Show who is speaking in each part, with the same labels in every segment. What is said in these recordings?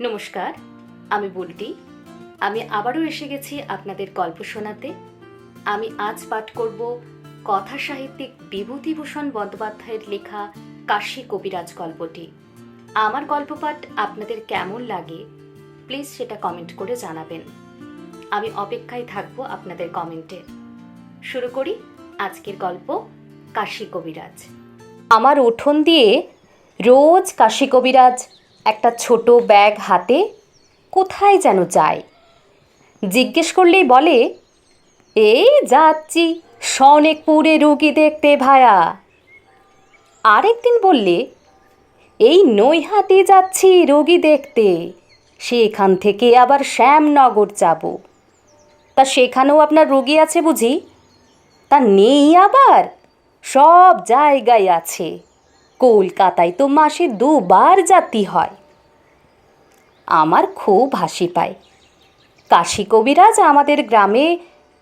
Speaker 1: নমস্কার, আমি বুলটি আমি আবারও এসে গেছি আপনাদের গল্প শোনাতে। আমি আজ পাঠ করব কথা সাহিত্যিক বিভূতিভূষণ বন্দ্যোপাধ্যায়ের লেখা কাশী কবিরাজ গল্পটি। আমার গল্প পাঠ আপনাদের কেমন লাগে, প্লিজ সেটা কমেন্ট করে জানাবেন। আমি অপেক্ষায় থাকব আপনাদের কমেন্টে। শুরু করি আজকের গল্প কাশী কবিরাজ। আমার উঠোন দিয়ে রোজ কাশী কবিরাজ একটা ছোট ব্যাগ হাতে কোথায় যেন যায়। জিজ্ঞেস করলেই বলে, এই যাচ্ছি সনেকপুরে রুগী দেখতে ভায়া। আরেকদিন বললে, এই নৈহাটি যাচ্ছি রোগী দেখতে, সেখান থেকে আবার শ্যামনগর যাব। তা সেখানেও আপনার রোগী আছে বুঝি? তা নেই আবার, সব জায়গায় আছে। কলকাতায় তো মাসে দুবার জাতি হয়। আমার খুব হাসি পায়। কাশী কবিরাজ আমাদের গ্রামে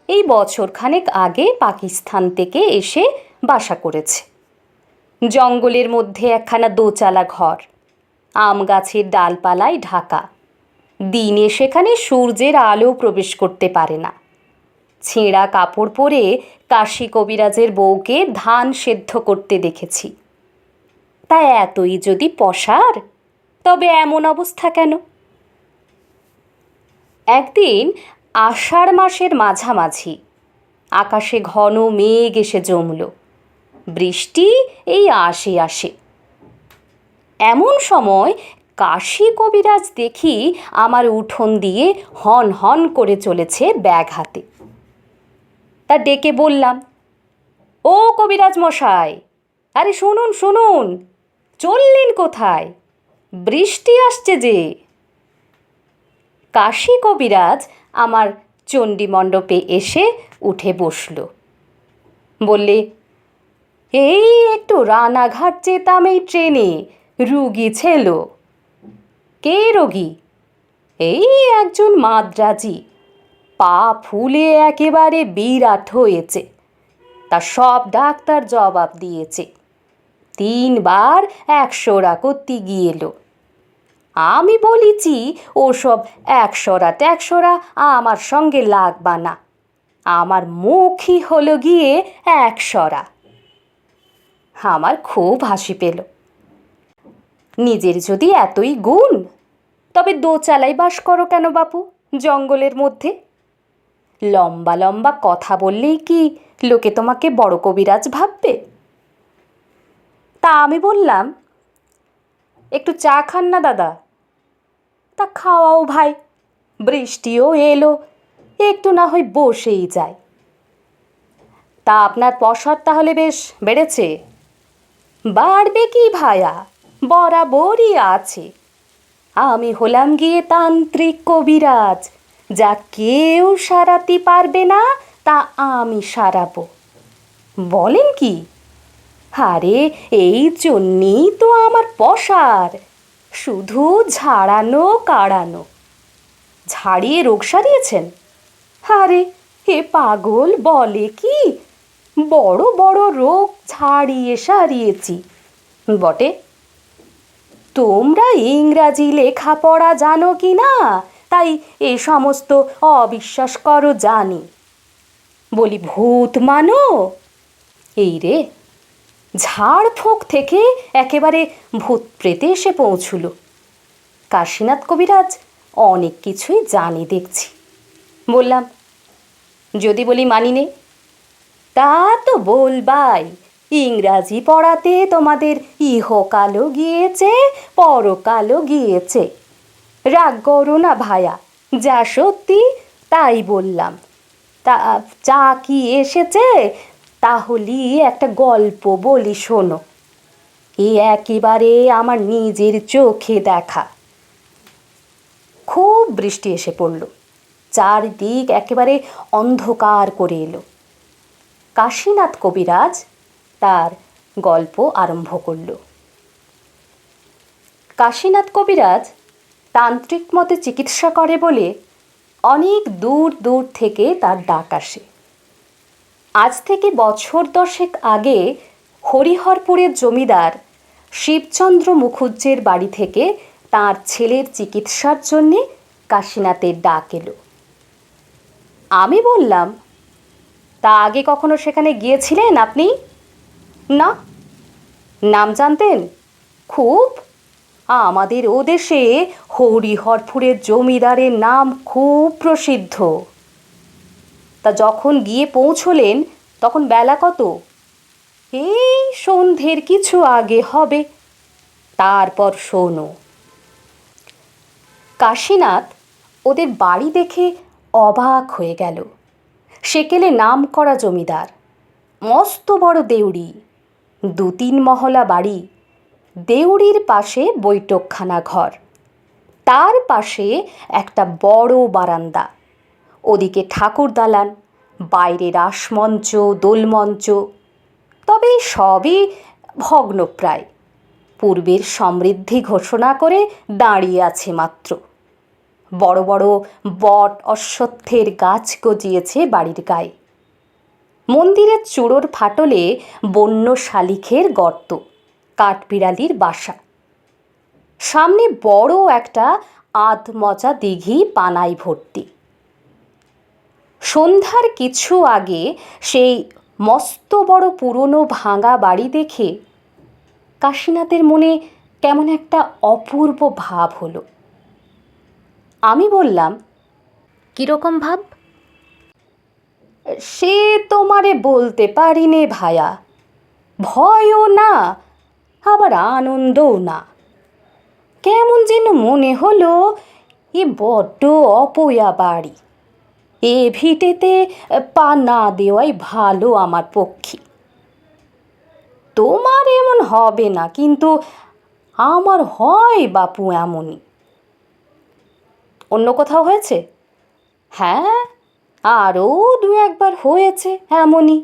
Speaker 1: এই বছরখানেক আগে পাকিস্তান থেকে এসে বাসা করেছে। জঙ্গলের মধ্যে একখানা দোচালা ঘর, আম গাছের ডালপালায় ঢাকা। দিনে সেখানে সূর্যের আলো প্রবেশ করতে পারে না। ছেঁড়া কাপড় পরে কাশী কবিরাজের বউকে ধান সেদ্ধ করতে দেখেছি। তা এতই যদি পশার তবে এমন অবস্থা কেন? একদিন আষাঢ় মাসের মাঝামাঝি। আকাশে ঘন মেঘ এসে জমল। বৃষ্টি এই আসে আসে। এমন সময় কাশী কবিরাজ দেখি আমার উঠোন দিয়ে হন হন করে চলেছে ব্যাগ হাতে। তা ডেকে বললাম, ও কবিরাজ মশাই, আরে শুনুন শুনুন, চললেন কোথায়? বৃষ্টি আসছে যে। কাশী কবিরাজ আমার চণ্ডী মণ্ডপে এসে উঠে বসল। বললে, এই একটু রানাঘাট যেতাম এই ট্রেনে, রুগী ছিল। কে রোগী? এই একজন মাদ্রাজি। পা ফুলে একেবারে বিরাট হয়েছে। তা সব ডাক্তার জবাব দিয়েছে। তিনবার একশোরা করতে গিয়েলো আমি বলিছি, ওসব একশোরা ট্যাকশোরা আমার সঙ্গে লাগবা না। আমার মুখই হলো গিয়ে একশোরা আমার খুব হাসি পেল। নিজের যদি এতই গুণ, তবে দোচালাই বাস করো কেন বাপু, জঙ্গলের মধ্যে? লম্বা লম্বা কথা বললেই কি লোকে তোমাকে বড় কবিরাজ ভাববে? তা আমি বললাম একটু চা খান না, দাদা। তা খাওয়াও ভাই, বৃষ্টিও এলো, একটু না হয় বসেই যায় তা আপনার পশর তাহলে বেশ বেড়েছে? বাড়বে কি ভায়া? বরাবরই আছে। আমি হলাম গিয়ে তান্ত্রিক কবিরাজ, যা কেউ সারাতে পারবে না, তা আমি সারাবো। বলেন কি? আরে এই জন্যেই তো আমার পসার। শুধু ঝাড়ানো, কাড়ানো। ঝাড়িয়ে রোগ সারিয়েছেন? আরে হে পাগল বলে কি? বড় বড় রোগ ঝাড়িয়ে সারিয়েছি। বটে। তোমরা ইংরাজি লেখাপড়া জানো কি না? তাই এ সমস্ত অবিশ্বাস করো জানি। বলি, ভূত মানো? এই রে ঝাড়ফোঁক থেকে একেবারে ভূত প্রেতে এসে পৌঁছল। কাশীনাথ কবিরাজ অনেক কিছুই জানি দেখছি। বললাম, যদি বলি মানি নে, তা তো বলবাই। ইংরাজি পড়াতে তোমাদের ইহকালও গিয়েছে, পরকালও গিয়েছে। রাগ করো না ভায়া, যা সত্যি তাই বললাম। তা চা কি এসেছে? তাহলে একটা গল্প বলি, শোনো। এ একেবারে আমার নিজের চোখে দেখা। খুব বৃষ্টি এসে পড়ল। চারদিক একেবারে অন্ধকার করে এলো। কাশীনাথ কবিরাজ তার গল্প আরম্ভ করল। কাশীনাথ কবিরাজ তান্ত্রিক মতে চিকিৎসা করে বলে অনেক দূর দূর থেকে তার ডাক আসে। আজ থেকে বছর দশেক আগে হরিহরপুরের জমিদার শিবচন্দ্র মুখুজ্জের বাড়ি থেকে তার ছেলের চিকিৎসার জন্যে কাশীনাথের ডাক এলো। আমি বললাম, তা আগে কখনো সেখানে গিয়েছিলেন আপনি? না। নাম জানতেন? খুব। আমাদের ও দেশে হরিহরপুরের জমিদারের নাম খুব প্রসিদ্ধ। তা যখন গিয়ে পৌঁছলেন, তখন বেলা কত? এই সন্ধ্যের কিছু আগে হবে। তারপর শোনো। কাশীনাথ ওদের বাড়ি দেখে অবাক হয়ে গেল। সেকেলে নাম করা জমিদার, মস্ত বড় দেউড়ি দু তিন মহলা বাড়ি, দেউড়ির পাশে বৈঠকখানা ঘর, তার পাশে একটা বড় বারান্দা। ওদিকে ঠাকুর দালান বাইরে রাসমঞ্চ দোলমঞ্চ, তবে সবই ভগ্নপ্রায়। পূর্বের সমৃদ্ধি ঘোষণা করে দাঁড়িয়ে আছে মাত্র। বড় বড় বট অশ্বত্থের গাছ গজিয়েছে বাড়ির গায়ে। মন্দিরের চূড়োর ফাটলে বন্য শালিখের গর্ত, কাঠবিড়ালির বাসা। সামনে বড় একটা আধমজা দিঘি পানায় ভর্তি। সন্ধ্যার কিছু আগে সেই মস্ত বড় পুরনো ভাঙা বাড়ি দেখে কাশীনাথের মনে কেমন একটা অপূর্ব ভাব হলো। আমি বললাম, কীরকম ভাব? সে তোমারে বলতে পারি নে ভায়া, ভয়ও না, আবার আনন্দও না। কেমন যেন মনে হলো, এ বড্ড অপয়া বাড়ি। এ ভিটেতে পা না দেওয়াই ভালো আমার পক্ষে। তোমার এমন হবে না, কিন্তু আমার হয় বাপু এমনই। অন্য কোথাও হয়েছে? হ্যাঁ আরও দু একবার হয়েছে এমনই।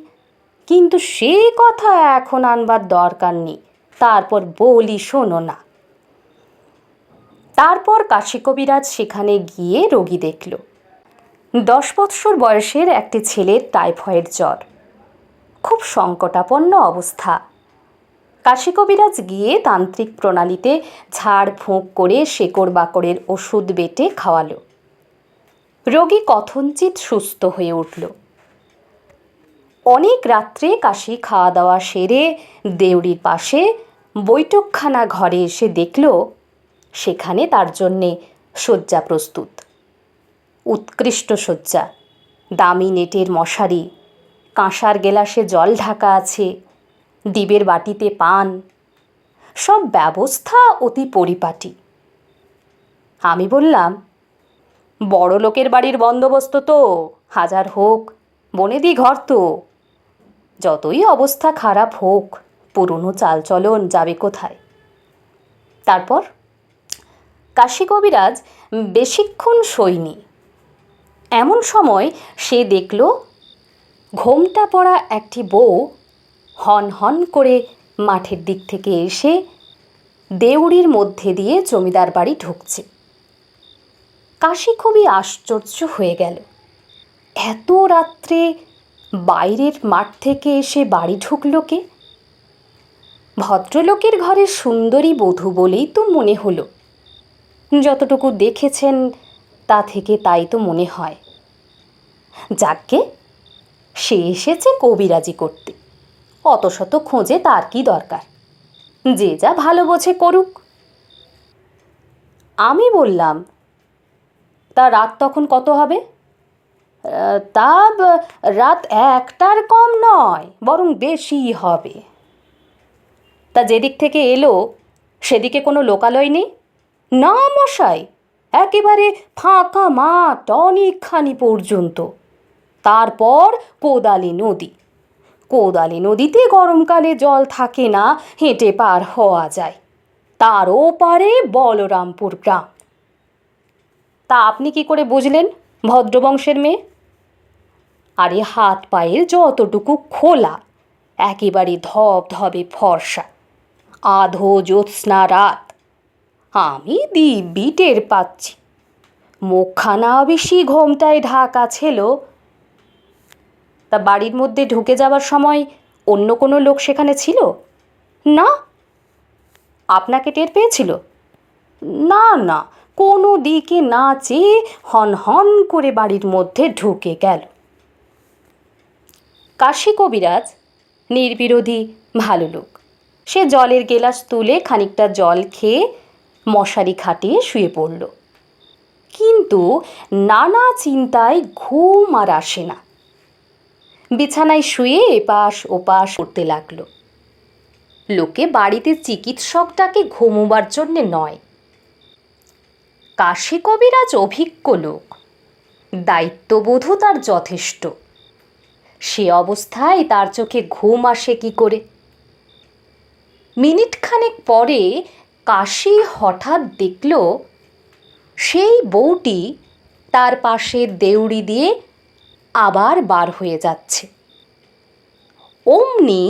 Speaker 1: কিন্তু সে কথা এখন আনবার দরকার নেই, তারপর বলি শোনো না। তারপর কাশী কবিরাজ সেখানে গিয়ে রোগী দেখল। দশ বৎসর বয়সের একটি ছেলের টাইফয়েড জ্বর। খুব সংকটাপন্ন অবস্থা। কাশী কবিরাজ গিয়ে তান্ত্রিক প্রণালীতে ঝাড় ফুঁক করে শেকড় বাকড়ের ওষুধ বেটে খাওয়ালো। রোগী কথঞ্চিত সুস্থ হয়ে উঠল। অনেক রাত্রে কাশি খাওয়া দাওয়া সেরে দেউড়ির পাশে বৈঠকখানা ঘরে এসে দেখল, সেখানে তার জন্যে শয্যা প্রস্তুত। উৎকৃষ্ট শয্যা। দামি নেটের মশারি। কাঁসার গেলাসে জল ঢাকা আছে। ডিবের বাটিতে পান। সব ব্যবস্থা অতি পরিপাটি। আমি বললাম, বড় লোকের বাড়ির বন্দোবস্ত তো, হাজার হোক, বনেদি ঘর তো। যতই অবস্থা খারাপ হোক, পুরনো চালচলন যাবে কোথায়? তারপর কাশী কবিরাজ বেশিক্ষণ সইনি এমন সময় সে দেখল ঘোমটা পড়া একটি বউ হন হন করে মাঠের দিক থেকে এসে দেউড়ির মধ্যে দিয়ে জমিদার বাড়ি ঢুকছে। কাশি খুবই আশ্চর্য হয়ে গেল। এত রাত্রে বাইরের মাঠ থেকে এসে বাড়ি ঢুকলো কে? ভদ্রলোকের ঘরের সুন্দরী বধূ বলেই তো মনে হলো। যতটুকু দেখেছেন তা থেকে তাই তো মনে হয়। যাকে সে এসেছে কবিরাজি করতে। অত শত খোঁজে তার কি দরকার? যে যা ভালো বোঝে করুক। আমি বললাম, তা রাত তখন কত হবে? তা রাত একটার কম নয়, বরং বেশি হবে। তা যেদিক থেকে এলো, সেদিকে কোনো লোকালয় নেই? না মশাই একেবারে ফাঁকা মাঠ অনেকখানি পর্যন্ত। তারপর কোদালি নদী। কোদালি নদীতে গরমকালে জল থাকে না, হেঁটে পার হওয়া যায়। তার ওপারে বলরামপুর গ্রাম। তা আপনি কি করে বুঝলেন, ভদ্রবংশের মেয়ে? আরে হাত পায়ের যতটুকু খোলা, একেবারে ধব ধবে ফর্সা। আধো জ্যোৎস্না রাত। আমি দিব্যি টের পাচ্ছি। মুখখানা বেশি ঘোমটায় ঢাকা ছিল। তা বাড়ির মধ্যে ঢুকে যাওয়ার সময় অন্য কোনো লোক সেখানে ছিল? না। আপনাকে টের পেয়েছিল? না না। কোনো দিকে না চেয়ে হন হন করে বাড়ির মধ্যে ঢুকে গেল। কাশী কবিরাজ নির্বিরোধী ভালো লোক। সে জলের গেলাস তুলে খানিকটা জল খেয়ে মশারি খাটিয়ে শুয়ে পড়ল। কিন্তু নানা চিন্তায় ঘুম আর আসে না। বিছানায় শুয়ে এপাশ ওপাশ করতে লাগল। লোকে বাড়িতে চিকিৎসকটাকে ঘুমোবার জন্যে নয়। কাশী কবিরাজ অভিজ্ঞ লোক। দায়িত্ববোধও তার যথেষ্ট। সে অবস্থায় তার চোখে ঘুম আসে কি করে? মিনিটখানেক পরে কাশি হঠাৎ দেখল সেই বউটি তার পাশে দেউড়ি দিয়ে আবার বার হয়ে যাচ্ছে। অমনি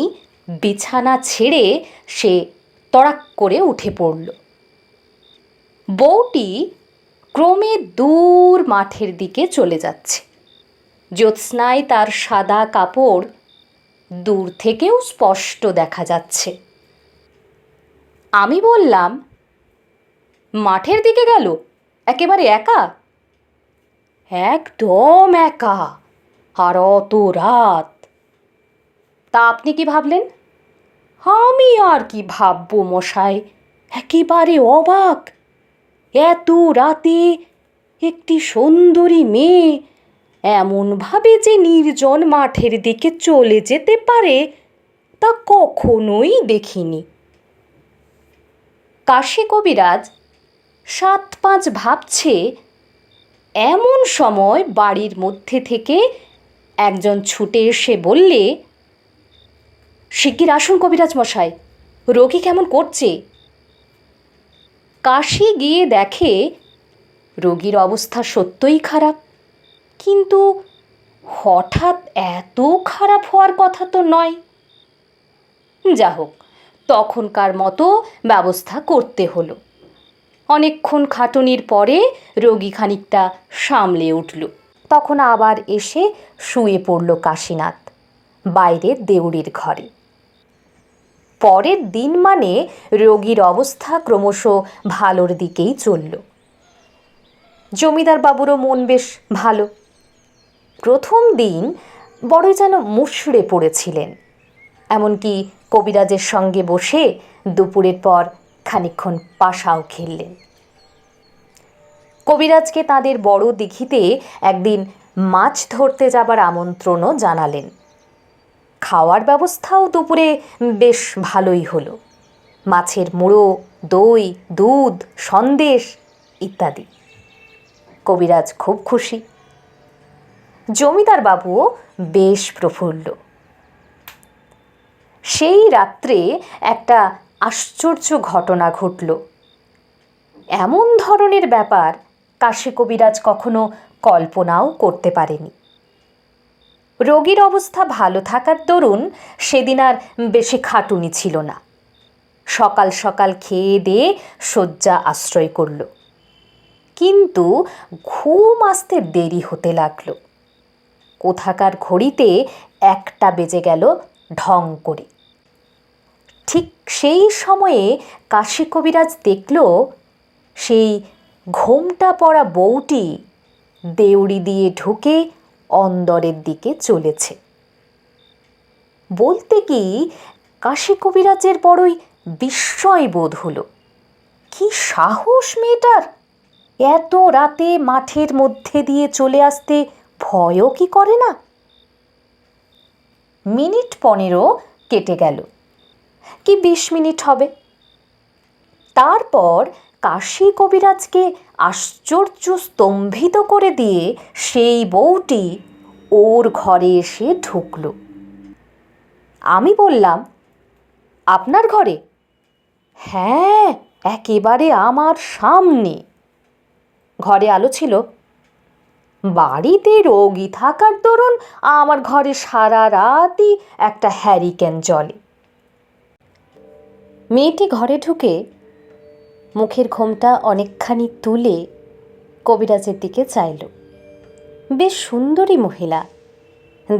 Speaker 1: বিছানা ছেড়ে সে তড়াক করে উঠে পড়ল। বউটি ক্রমে দূর মাঠের দিকে চলে যাচ্ছে। জ্যোৎস্নায় তার সাদা কাপড় দূর থেকেও স্পষ্ট দেখা যাচ্ছে। আমি বললাম, মাঠের দিকে গেল? একেবারে একা? একদম একা। আর অত রাত। তা আপনি কি ভাবলেন? আমি আর কি ভাববো মশাই? একেবারে অবাক। এত রাতে একটি সুন্দরী মেয়ে এমনভাবে যে নির্জন মাঠের দিকে চলে যেতে পারে, তা কখনোই দেখিনি। কাশী কবিরাজ সাত পাঁচ ভাবছে, এমন সময় বাড়ির মধ্যে থেকে একজন ছুটে এসে বললে শিগগির আসুন কবিরাজ মশাই? রোগী কেমন করছে? কাশি গিয়ে দেখে, রোগীর অবস্থা সত্যই খারাপ। কিন্তু হঠাৎ এত খারাপ হওয়ার কথা তো নয়। যা হোক তখনকার মতো ব্যবস্থা করতে হলো। অনেকক্ষণ খাটুনির পরে রোগী খানিকটা সামলে উঠল। তখন আবার এসে শুয়ে পড়ল কাশীনাথ, বাইরের দেউড়ির ঘরে। পরের দিন মানে রোগীর অবস্থা ক্রমশ ভালোর দিকেই চলল। জমিদার বাবুরও মন বেশ ভালো। প্রথম দিন বড় যেন মুষড়ে পড়েছিলেন। এমনকি কবিরাজের সঙ্গে বসে দুপুরের পর খানিকক্ষণ পাশাও খেললেন। কবিরাজকে তাদের বড় দিঘিতে একদিন মাছ ধরতে যাবার আমন্ত্রণও জানালেন। খাওয়ার ব্যবস্থাও দুপুরে বেশ ভালোই হলো। মাছের মুড়ো, দই, দুধ, সন্দেশ ইত্যাদি। কবিরাজ খুব খুশি। জমিদার বাবুও বেশ প্রফুল্ল। সেই রাত্রে একটা আশ্চর্য ঘটনা ঘটল। এমন ধরনের ব্যাপার কাশী কবিরাজ কখনো কল্পনাও করতে পারেনি। রোগীর অবস্থা ভালো থাকার দরুন সেদিন আর বেশি খাটুনি ছিল না। সকাল সকাল খেয়ে দিয়ে শয্যা আশ্রয় করল। কিন্তু ঘুম আসতে দেরি হতে লাগল। কোথাকার ঘড়িতে একটা বেজে গেল ঢং করে। ঠিক সেই সময়ে কাশী কবিরাজ দেখল, সেই ঘোমটা পড়া বউটি দেউড়ি দিয়ে ঢুকে অন্দরের দিকে চলেছে। বলতে কি, কাশী কবিরাজের বড়ই বিস্ময় বোধ হলো। কি সাহস মেয়েটার! এত রাতে মাঠের মধ্যে দিয়ে চলে আসতে ভয়ও কি করে না? মিনিট পনেরো কেটে গেল। কি বিশ মিনিট হবে? তারপর কাশী কবিরাজকে আশ্চর্য স্তম্ভিত করে দিয়ে সেই বউটি ওর ঘরে এসে ঢুকল। আমি বললাম, আপনার ঘরে? হ্যাঁ একেবারে আমার সামনে। ঘরে আলো ছিল। বাড়িতে রোগী থাকার দরুন আমার ঘরে সারা রাতই একটা হ্যারিকেন জলে মেয়েটি ঘরে ঢুকে মুখের ঘোমটা অনেকখানি তুলে কবিরাজের দিকে চাইল। বেশ সুন্দরী মহিলা।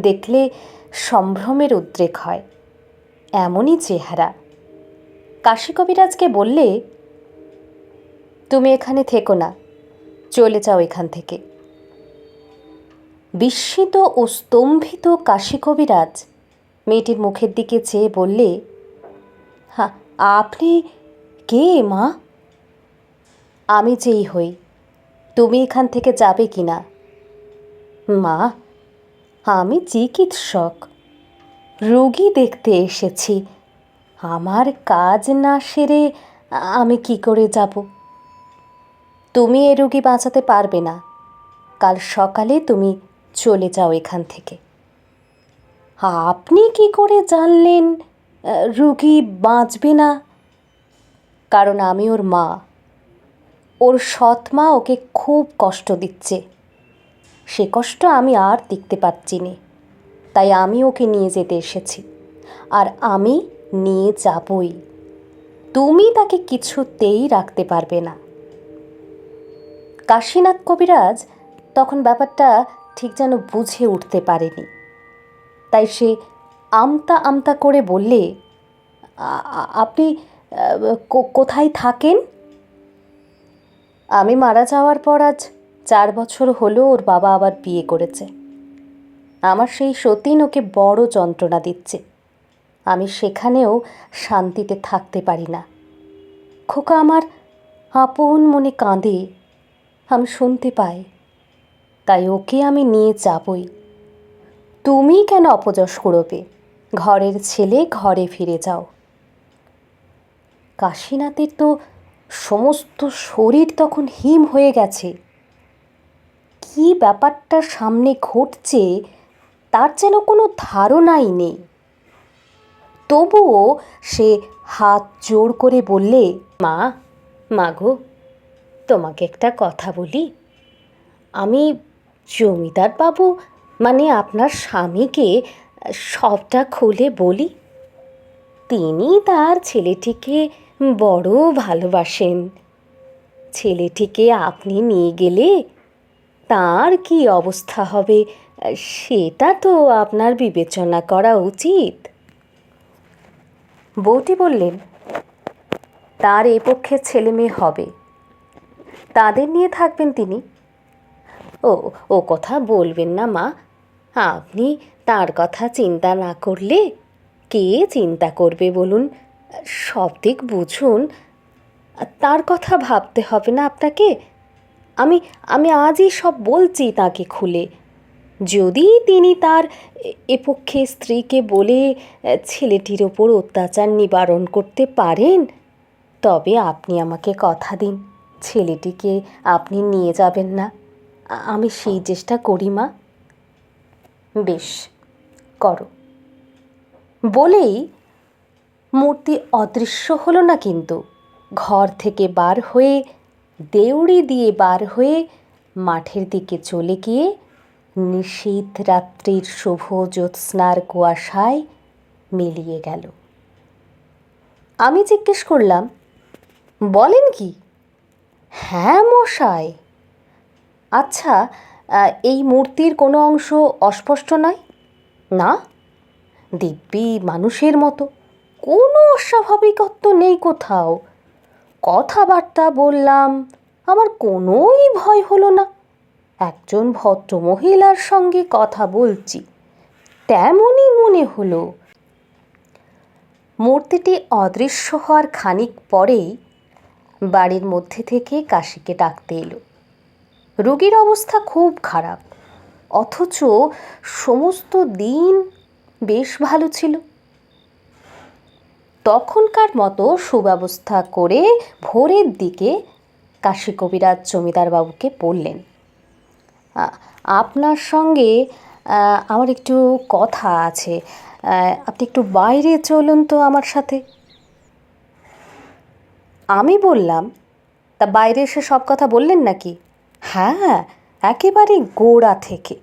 Speaker 1: দেখলে সম্ভ্রমের উদ্রেক হয়। এমনই চেহারা। কাশী কবিরাজকে বললে, তুমি এখানে থেকো না, চলে যাও এখান থেকে। বিস্মিত ও স্তম্ভিত কাশী কবিরাজ মেয়েটির মুখের দিকে চেয়ে বললে হ্যাঁ আপনি কে, মা? আমি যেই হই। তুমি এখান থেকে যাবে কি না মা, আমি চিকিৎসক। রোগী দেখতে এসেছি। আমার কাজ না সেরে আমি কি করে যাব? তুমি এ রোগী বাঁচাতে পারবে না। কাল সকালে তুমি চলে যাও এখান থেকে। আপনি কি করে জানলেন? রুগী বাঁচবে না। কারণ আমি ওর মা। ওর সৎ মা ওকে খুব কষ্ট দিচ্ছে। সে কষ্ট আমি আর দেখতে পাচ্ছি নে। তাই আমি ওকে নিয়ে যেতে এসেছি। আর আমি নিয়ে যাবই। তুমি তাকে কিছুতেই রাখতে পারবে না। কাশীনাথ কবিরাজ তখন ব্যাপারটা ঠিক যেন বুঝে উঠতে পারেনি। তাই সে আমতা আমতা করে বললে, "আ- আ- আপনি কোথায় থাকেন? আমি মারা যাওয়ার পর আজ চার বছর হলো ওর বাবা আবার বিয়ে করেছে। আমার সেই সতীন ওকে বড় যন্ত্রণা দিচ্ছে। আমি সেখানেও শান্তিতে থাকতে পারি না। খোকা আমার আপন মনে কাঁদে, আমি শুনতে পাই। তাই ওকে আমি নিয়ে যাবই। তুমি কেন অপযশ করবে? ঘরের ছেলে ঘরে ফিরে যাও। কাশীনাথের তো সমস্ত শরীর তখন হিম হয়ে গেছে। কি ব্যাপারটা সামনে ঘটছে তার যেন কোনো ধারণাই নেই। তবুও সে হাত জোর করে বললে, মা মাগো তোমাকে একটা কথা বলি। আমি জমিদার বাবু মানে আপনার স্বামীকে সবটা খুলে বলি। তিনি তার ছেলেটিকে বড় ভালোবাসেন। ছেলেটিকে আপনি নিয়ে গেলে তার কি অবস্থা হবে, সেটা তো আপনার বিবেচনা করা উচিত। বউটি বললেন, তার এ পক্ষে ছেলে মেয়ে হবে। তাদের নিয়ে থাকবেন তিনি? ও ও কথা বলবেন না মা। আপনি তার কথা চিন্তা না করলে কে চিন্তা করবে বলুন? সব দিক বুঝুন। তার কথা ভাবতে হবে না আপনাকে? আমি আমি আজই সব বলছি তাকে খুলে। যদি তিনি তার এ- এ পক্ষে স্ত্রীকে বলে ছেলেটির ওপর অত্যাচার নিবারণ করতে পারেন, তবে আপনি আমাকে কথা দিন। ছেলেটিকে আপনি নিয়ে যাবেন না। আমি সেই চেষ্টা করি, মা। বেশ। করো। বলেই মূর্তি অদৃশ্য হলো না কিন্তু। ঘর থেকে বার হয়ে, দেউড়ি দিয়ে বার হয়ে মাঠের দিকে চলে গিয়ে নিশীথ রাত্রির শুভ জ্যোৎস্নার কুয়াশায় মিলিয়ে গেল। আমি জিজ্ঞেস করলাম, বলেন কি? হ্যাঁ মশাই। আচ্ছা এই মূর্তির কোনো অংশ অস্পষ্ট নয়? না, দিব্যি মানুষের মতো কোনো অস্বাভাবিকত্ব নেই কোথাও। কথাবার্তা বললাম, আমার কোনোই ভয় হলো না। একজন ভদ্র মহিলার সঙ্গে কথা বলছি, তেমনই মনে হলো। মূর্তিটি অদৃশ্য হওয়ার খানিক পরেই বাড়ির মধ্যে থেকে কাশিকে ডাকতে এলো। রোগীর অবস্থা খুব খারাপ। অথচ সমস্ত দিন বেশ ভালো ছিল। তখনকার মতো সুব্যবস্থা করে ভোরের দিকে কাশী কবিরাজ জমিদারবাবুকে বললেন, "আ- আপনার সঙ্গে আমার একটু কথা আছে। আপনি একটু বাইরে চলুন তো আমার সাথে। আমি বললাম, তা বাইরে এসে সব কথা বললেন নাকি? হ্যাঁ একেবারে গোড়া থেকে।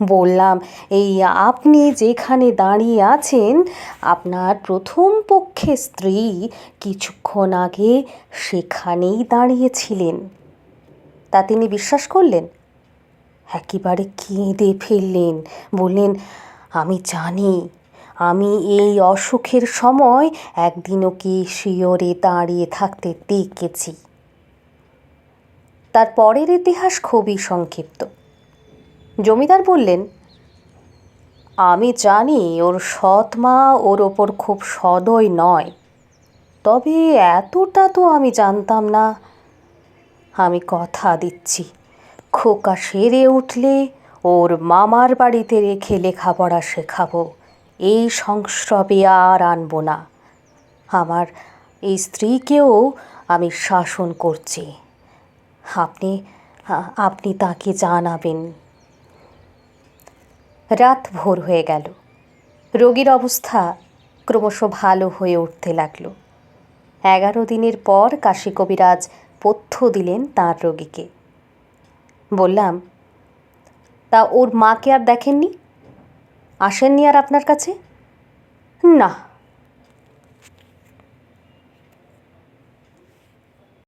Speaker 1: বললাম, এই আপনি যেখানে দাঁড়িয়ে আছেন, আপনার প্রথম পক্ষে স্ত্রী কিছুক্ষণ আগে সেখানেই দাঁড়িয়েছিলেন। তা তিনি বিশ্বাস করলেন? একেবারে কেঁদে ফেললেন। বললেন, আমি জানি, আমি এই অসুখের সময় একদিনও কি শিয়রে দাঁড়িয়ে থাকতে দেখেছি। তার পরের ইতিহাস খুবই সংক্ষিপ্ত। জমিদার বললেন, আমি জানি ওর সৎ মা ওর ওপর খুব সদয় নয়, তবে এতটা তো আমি জানতাম না। আমি কথা দিচ্ছি, খোকা সেরে উঠলে ওর মামার বাড়িতে রেখে লেখাপড়া শেখাবো, এই সংস্রবে আর আনব না। আমার এই স্ত্রীকেও আমি শাসন করছি। আপনি আপনি তাকে জানাবেন। রাত ভোর হয়ে গেল। রোগীর অবস্থা ক্রমশ ভালো হয়ে উঠতে লাগল। এগারো দিনের পর কাশী কবিরাজ পথ্য দিলেন তাঁর রোগীকে। বললাম, তা ওর মাকে আর দেখেননি? আসেননি আর আপনার কাছে? না